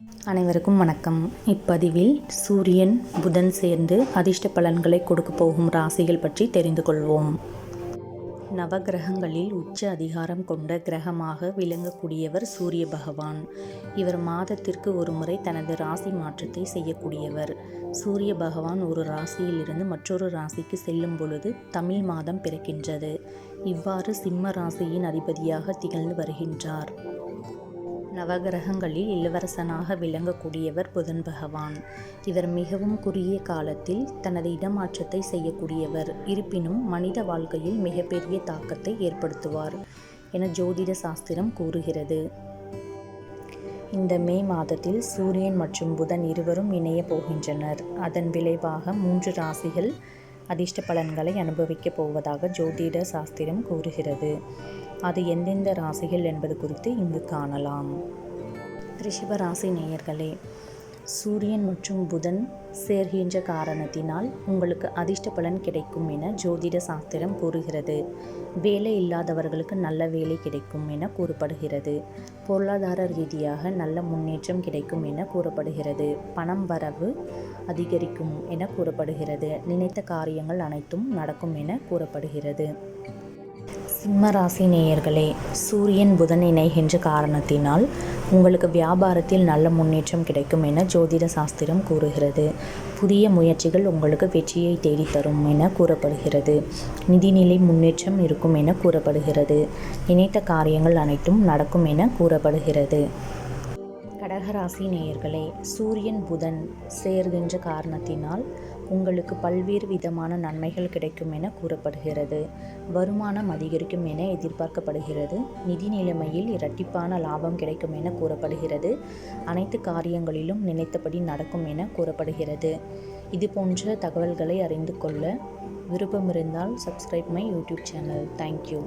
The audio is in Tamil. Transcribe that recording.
அனைவருக்கும் வணக்கம். இப்பதிவில் சூரியன் புதன் சேர்ந்து அதிர்ஷ்ட பலன்களை கொடுக்க போகும் ராசிகள் பற்றி தெரிந்து கொள்வோம். நவகிரகங்களில் உச்ச அதிகாரம் கொண்ட கிரகமாக விளங்கக்கூடியவர் சூரிய பகவான். இவர் மாதத்திற்கு ஒரு முறை தனது ராசி மாற்றத்தை செய்யக்கூடியவர். சூரிய பகவான் ஒரு ராசியிலிருந்து மற்றொரு ராசிக்கு செல்லும் பொழுது தமிழ் மாதம் பிறக்கின்றது. இவ்வாறு சிம்ம ராசியின் அதிபதியாக திகழ்ந்து வருகின்றார். நவகிரகங்களில் இளவரசனாக விளங்கக்கூடியவர் புதன் பகவான். இவர் மிகவும் குறுகிய காலத்தில் தனது இடமாற்றத்தை செய்யக்கூடியவர். இருப்பினும் மனித வாழ்க்கையில் மிகப்பெரிய தாக்கத்தை ஏற்படுத்துவார் என ஜோதிட சாஸ்திரம் கூறுகிறது. இந்த மே மாதத்தில் சூரியன் மற்றும் புதன் இருவரும் இணைய போகின்றனர். அதன் விளைவாக மூன்று ராசிகள் அதிர்ஷ்ட பலன்களை அனுபவிக்கப் போவதாக ஜோதிட சாஸ்திரம் கூறுகிறது. அது எந்தெந்த ராசிகள் என்பது குறித்து இங்கு காணலாம். ரிஷப ராசி நேயர்களே சூரியன் மற்றும் புதன் சேர்கின்ற காரணத்தினால் உங்களுக்கு அதிர்ஷ்ட பலன் கிடைக்கும் என ஜோதிட சாஸ்திரம் கூறுகிறது. வேலை இல்லாதவர்களுக்கு நல்ல வேலை கிடைக்கும் என கூறப்படுகிறது. பொருளாதார ரீதியாக நல்ல முன்னேற்றம் கிடைக்கும் என கூறப்படுகிறது. பணம் வரவு அதிகரிக்கும் என கூறப்படுகிறது. நினைத்த காரியங்கள் அனைத்தும் நடக்கும் என கூறப்படுகிறது. சிம்மராசி நேயர்களே சூரியன் புதன் இணைகின்ற காரணத்தினால் உங்களுக்கு வியாபாரத்தில் நல்ல முன்னேற்றம் கிடைக்கும் என ஜோதிட சாஸ்திரம் கூறுகிறது. புதிய முயற்சிகள் உங்களுக்கு வெற்றியை தேடித்தரும் என கூறப்படுகிறது. நிதிநிலை முன்னேற்றம் இருக்கும் என கூறப்படுகிறது. நினைத்த காரியங்கள் அனைத்தும் நடக்கும் என கூறப்படுகிறது. கடகராசி நேயர்களே சூரியன் புதன் சேர்கின்ற காரணத்தினால் உங்களுக்கு பல்வேறு விதமான நன்மைகள் கிடைக்கும் என கூறப்படுகிறது. வருமானம் அதிகரிக்கும் என எதிர்பார்க்கப்படுகிறது. நிதி நிலைமையில் இரட்டிப்பான லாபம் கிடைக்கும் என கூறப்படுகிறது. அனைத்து காரியங்களிலும் நினைத்தபடி நடக்கும் என கூறப்படுகிறது. இது போன்ற தகவல்களை அறிந்து கொள்ள விருப்பம் இருந்தால் subscribe my YouTube channel thank you